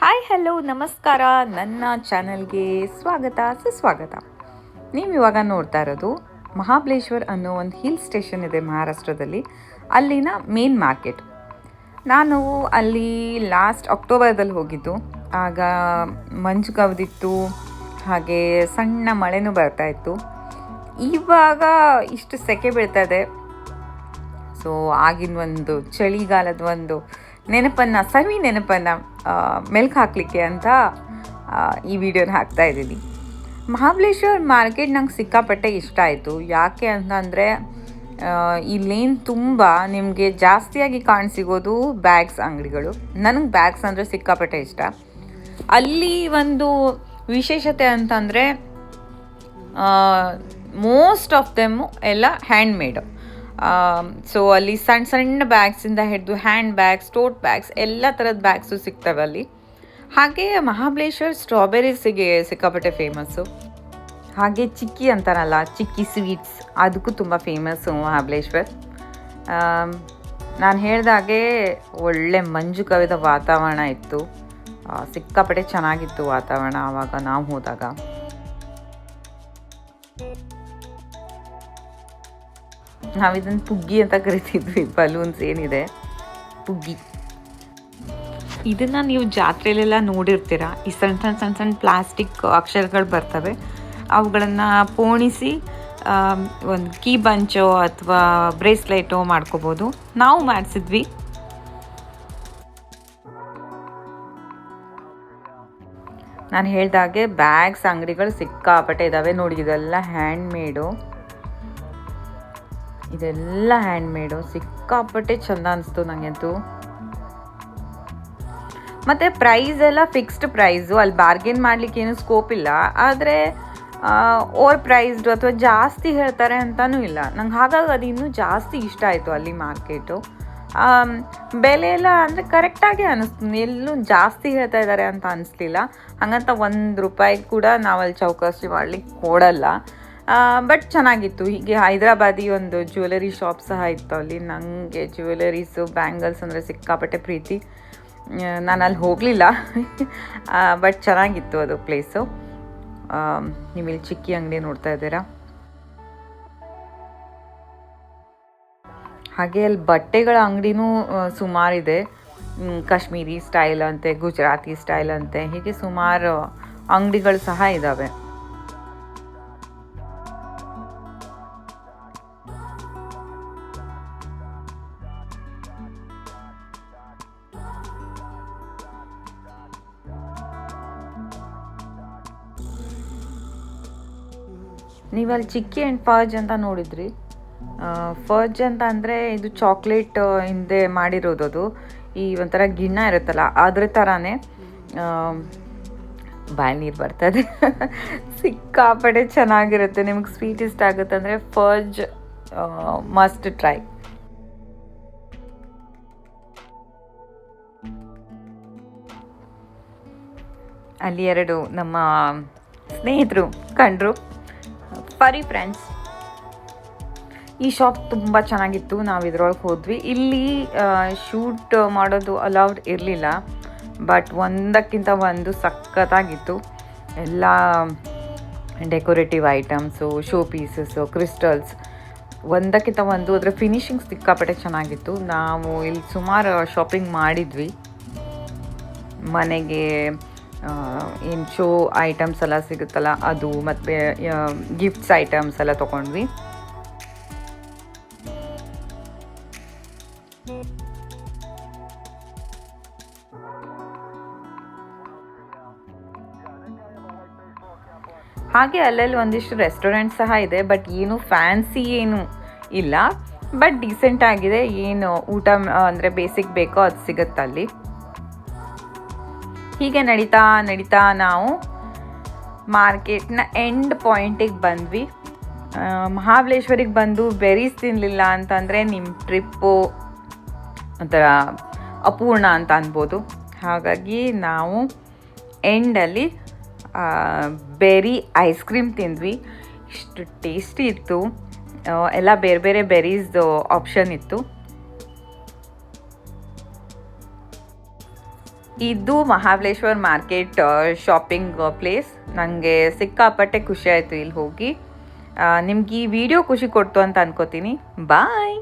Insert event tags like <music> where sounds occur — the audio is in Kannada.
ಹಾಯ್ ಹಲೋ ನಮಸ್ಕಾರ. ನನ್ನ ಚಾನಲ್ಗೆ ಸ್ವಾಗತ, ಸುಸ್ವಾಗತ. ನೀವು ಇವಾಗ ನೋಡ್ತಾ ಇರೋದು ಮಹಾಬಲೇಶ್ವರ್ ಅನ್ನೋ ಒಂದು ಹಿಲ್ ಸ್ಟೇಷನ್ ಇದೆ ಮಹಾರಾಷ್ಟ್ರದಲ್ಲಿ. ಅಲ್ಲಿನ ಮೇನ್ ಮಾರ್ಕೆಟ್. ನಾನು ಅಲ್ಲಿ ಲಾಸ್ಟ್ ಅಕ್ಟೋಬರ್ದಲ್ಲಿ ಹೋಗಿದ್ದು. ಆಗ ಮಂಜು ಕವಿದಿತ್ತು ಹಾಗೆ ಸಣ್ಣ ಮಳೆನೂ ಬರ್ತಾ ಇತ್ತು. ಇವಾಗ ಇಷ್ಟು ಸೆಕೆ ಬೀಳ್ತಾ ಇದೆ. ಸೊ ಆಗಿನ ಒಂದು ಚಳಿಗಾಲದ ಒಂದು ನೆನಪನ್ನು, ಸವಿ ನೆನಪನ್ನು ಮೆಲ್ಕ್ ಹಾಕಲಿಕ್ಕೆ ಅಂತ ಈ ವಿಡಿಯೋನ ಹಾಕ್ತಾ ಇದ್ದೀನಿ. ಮಹಾಬಲೇಶ್ವರ್ ಮಾರ್ಕೆಟ್ ನಂಗೆ ಸಿಕ್ಕಾಪಟ್ಟೆ ಇಷ್ಟ ಆಯಿತು. ಯಾಕೆ ಅಂತಂದರೆ ಲೇನ್ ತುಂಬ ನಿಮಗೆ ಜಾಸ್ತಿಯಾಗಿ ಕಾಣಸಿಗೋದು ಬ್ಯಾಗ್ಸ್ ಅಂಗಡಿಗಳು. ನನಗೆ ಬ್ಯಾಗ್ಸ್ ಅಂದರೆ ಸಿಕ್ಕಾಪಟ್ಟೆ ಇಷ್ಟ. ಅಲ್ಲಿ ಒಂದು ವಿಶೇಷತೆ ಅಂತಂದರೆ ಮೋಸ್ಟ್ ಆಫ್ ದೆಮ್ಮು ಎಲ್ಲ ಹ್ಯಾಂಡ್ ಮೇಡು ಸೊ ಅಲ್ಲಿ ಸಣ್ಣ ಸಣ್ಣ ಬ್ಯಾಗ್ಸಿಂದ ಹಿಡಿದು ಹ್ಯಾಂಡ್ ಬ್ಯಾಗ್ಸ್ ಟೋಟ್ ಬ್ಯಾಗ್ಸ್ ಎಲ್ಲ ಥರದ ಬ್ಯಾಗ್ಸು ಸಿಗ್ತವೆ ಅಲ್ಲಿ. ಹಾಗೆ ಮಹಾಬಲೇಶ್ವರ್ ಸ್ಟ್ರಾಬೆರೀಸಿಗೆ ಸಿಕ್ಕಾಪಟ್ಟೆ ಫೇಮಸ್ಸು ಹಾಗೆ ಚಿಕ್ಕಿ ಅಂತಾರಲ್ಲ, ಚಿಕ್ಕಿ ಸ್ವೀಟ್ಸ್ ಅದಕ್ಕೂ ತುಂಬ ಫೇಮಸ್ಸು ಮಹಾಬಲೇಶ್ವರ್. ನಾನು ಹೇಳಿದಾಗೆ ಒಳ್ಳೆ ಮಂಜು ಕವಿದ ವಾತಾವರಣ ಇತ್ತು. ಸಿಕ್ಕಾಪಟ್ಟೆ ಚೆನ್ನಾಗಿತ್ತು ವಾತಾವರಣ ಆವಾಗ ನಾವು ಹೋದಾಗ. ನಾವಿದನ್ನು ಪುಗ್ಗಿ ಅಂತ ಕರಿತಿದ್ವಿ ಬಲೂನ್ಸ್ ಏನಿದೆ ಪುಗ್ಗಿ. ಇದನ್ನು ನೀವು ಜಾತ್ರೆಯಲ್ಲೆಲ್ಲ ನೋಡಿರ್ತೀರ? ಈ ಸಣ್ಣ ಸಣ್ಣ ಸಣ್ಣ ಸಣ್ಣ ಪ್ಲಾಸ್ಟಿಕ್ ಅಕ್ಷರಗಳು ಬರ್ತವೆ. ಅವುಗಳನ್ನು ಪೋಣಿಸಿ ಒಂದು ಕೀ ಬಂಚೋ ಅಥವಾ ಬ್ರೇಸ್ಲೆಟೋ ಮಾಡ್ಕೋಬೋದು. ನಾವು ಮಾಡಿಸಿದ್ವಿ. ನಾನು ಹೇಳ್ದಾಗೆ ಬ್ಯಾಗ್ಸ್ ಅಂಗಡಿಗಳು ಸಿಕ್ಕಾಪಟ್ಟೆ ಇದ್ದಾವೆ ನೋಡಿ ಇದೆಲ್ಲ ಹ್ಯಾಂಡ್ ಮೇಡು ಇದೆಲ್ಲ ಹ್ಯಾಂಡ್ ಮೇಡು ಸಿಕ್ಕಾಪಟ್ಟೆ ಚಂದ ಅನಿಸ್ತು ನನಗಂತೂ ಮತ್ತು ಪ್ರೈಸ್ ಎಲ್ಲ ಫಿಕ್ಸ್ಡ್ ಪ್ರೈಸು ಅಲ್ಲಿ ಬಾರ್ಗೇನ್ ಮಾಡಲಿಕ್ಕೆ ಏನು ಸ್ಕೋಪ್ ಇಲ್ಲ. ಆದರೆ ಓವರ್ ಪ್ರೈಸ್ಡು ಅಥವಾ ಜಾಸ್ತಿ ಹೇಳ್ತಾರೆ ಅಂತಲೂ ಇಲ್ಲ. ನಂಗೆ ಹಾಗಾಗಿ ಅದು ಇನ್ನೂ ಜಾಸ್ತಿ ಇಷ್ಟ ಆಯಿತು ಅಲ್ಲಿ ಮಾರ್ಕೆಟು ಬೆಲೆ ಎಲ್ಲ ಅಂದರೆ ಕರೆಕ್ಟಾಗಿ ಅನ್ನಿಸ್ತು ಎಲ್ಲೂ ಜಾಸ್ತಿ ಹೇಳ್ತಾ ಇದ್ದಾರೆ ಅಂತ ಅನಿಸ್ಲಿಲ್ಲ. ಹಾಗಂತ ಒಂದು ರೂಪಾಯಿ ಕೂಡ ನಾವಲ್ಲಿ ಚೌಕಾಸಿ ಮಾಡಲಿಕ್ಕೆ ಕೊಡಲ್ಲ. ಬಟ್ ಚೆನ್ನಾಗಿತ್ತು. ಹೀಗೆ ಹೈದ್ರಾಬಾದಿ ಒಂದು ಜ್ಯುವೆಲರಿ ಶಾಪ್ ಸಹ ಇತ್ತು ಅಲ್ಲಿ. ನನಗೆ ಜ್ಯುವೆಲರೀಸು ಬ್ಯಾಂಗಲ್ಸ್ ಅಂದರೆ ಸಿಕ್ಕಾಪಟ್ಟೆ ಪ್ರೀತಿ. ನಾನು ಅಲ್ಲಿ ಹೋಗಲಿಲ್ಲ. ಬಟ್ <laughs> ಚೆನ್ನಾಗಿತ್ತು ಅದು ಪ್ಲೇಸು ನೀವು ಇಲ್ಲಿ ಚಿಕ್ಕಿ ಅಂಗಡಿ ನೋಡ್ತಾ ಇದ್ದೀರಾ? ಹಾಗೆ ಅಲ್ಲಿ ಬಟ್ಟೆಗಳ ಅಂಗಡಿನೂ ಸುಮಾರಿದೆ. ಕಾಶ್ಮೀರಿ ಸ್ಟೈಲ್ ಅಂತೆ, ಗುಜರಾತಿ ಸ್ಟೈಲ್ ಅಂತೆ. ಹೀಗೆ ಸುಮಾರು ಅಂಗಡಿಗಳು ಸಹ ಇದ್ದಾವೆ ನೀವು ಅಲ್ಲಿ ಚಿಕ್ಕಿ ಆ್ಯಂಡ್ ಫರ್ಜ್ ಅಂತ ನೋಡಿದ್ರಿ. ಫರ್ಜ್ ಅಂತ ಅಂದರೆ ಇದು ಚಾಕ್ಲೇಟ್ ಹಿಂದೆ ಮಾಡಿರೋದು ಅದು. ಈ ಒಂಥರ ಗಿಣ್ಣ ಇರುತ್ತಲ್ಲ ಅದ್ರ ಥರನೇ ಬಾಯಿ ನೀರು ಬರ್ತದೆ. <laughs> ಸಿಕ್ಕಾಪಡೆ ಚೆನ್ನಾಗಿರುತ್ತೆ. ನಿಮಗೆ ಸ್ವೀಟ್ ಇಷ್ಟ ಆಗುತ್ತೆ ಅಂದರೆ ಫರ್ಜ್ ಮಸ್ಟ್ ಟ್ರೈ ಅಲ್ಲಿ ಎರಡು ನಮ್ಮ ಸ್ನೇಹಿತರು ಕಂಡ್ರು ಫರಿ ಫ್ರೆಂಡ್ಸ್ ಈ ಶಾಪ್ ತುಂಬ ಚೆನ್ನಾಗಿತ್ತು, ನಾವು ಇದ್ರೊಳಗೆ ಹೋದ್ವಿ. ಇಲ್ಲಿ ಶೂಟ್ ಮಾಡೋದು ಅಲೌಡ್ ಇರಲಿಲ್ಲ ಬಟ್ ಒಂದಕ್ಕಿಂತ ಒಂದು ಸಖತ್ತಾಗಿತ್ತು. ಎಲ್ಲ decorative items show pieces crystals ಒಂದಕ್ಕಿಂತ ಒಂದು ಅದರ ಫಿನಿಷಿಂಗ್ ಸಿಕ್ಕಾಪಟ್ಟೆ ಚೆನ್ನಾಗಿತ್ತು. ನಾವು ಇಲ್ಲಿ ಸುಮಾರು ಶಾಪಿಂಗ್ ಮಾಡಿದ್ವಿ. ಮನೆಗೆ ಏನು ಶೋ ಐಟಮ್ಸ್ ಎಲ್ಲ ಸಿಗುತ್ತಲ್ಲ, ಅದು ಮತ್ತು ಗಿಫ್ಟ್ಸ್ ಐಟಮ್ಸ್ ಎಲ್ಲ ತೊಗೊಂಡ್ವಿ. ಹಾಗೆ ಅಲ್ಲಲ್ಲಿ ಒಂದಿಷ್ಟು ರೆಸ್ಟೋರೆಂಟ್ ಸಹ ಇದೆ ಬಟ್ ಏನು ಫ್ಯಾನ್ಸಿ ಏನು ಇಲ್ಲ. ಬಟ್ ಡೀಸೆಂಟ್ ಆಗಿದೆ, ಏನು ಊಟ, ಅಂದರೆ ಬೇಸಿಕ್ ಬೇಕೋ ಅದು ಸಿಗುತ್ತೆ ಅಲ್ಲಿ ಹೀಗೆ ನಡೀತಾ ನಡೀತಾ ನಾವು ಮಾರ್ಕೆಟ್ನ ಎಂಡ್ ಪಾಯಿಂಟಿಗೆ ಬಂದ್ವಿ. ಮಹಾಬಲೇಶ್ವರಿಗೆ ಬಂದು ಬೆರೀಸ್ ತಿನ್ನಲಿಲ್ಲ ಅಂತಂದರೆ ನಿಮ್ಮ ಟ್ರಿಪ್ಪು ಒಂಥರ ಅಪೂರ್ಣ ಅಂತ ಅನ್ಬೋದು. ಹಾಗಾಗಿ ನಾವು ಎಂಡಲ್ಲಿ ಬೆರಿ ಐಸ್ ಕ್ರೀಮ್ ತಿಂದ್ವಿ. ಇಷ್ಟು ಟೇಸ್ಟಿ ಇತ್ತು. ಎಲ್ಲ ಬೇರೆ ಬೇರೆ ಬೆರೀಸ್ದು ಆಪ್ಷನ್ ಇತ್ತು. ಇದು ಮಹಾಬಲೇಶ್ವರ್ ಮಾರ್ಕೆಟ್ ಶಾಪಿಂಗ್ ಪ್ಲೇಸ್ ನನಗೆ ಸಿಕ್ಕಾಪಟ್ಟೆ ಖುಷಿ ಆಯಿತು ಇಲ್ಲಿ ಹೋಗಿ. ನಿಮ್ಗೆ ಈ ವಿಡಿಯೋ ಖುಷಿ ಕೊಡ್ತು ಅಂತ ಅನ್ಕೋತೀನಿ. ಬಾಯ್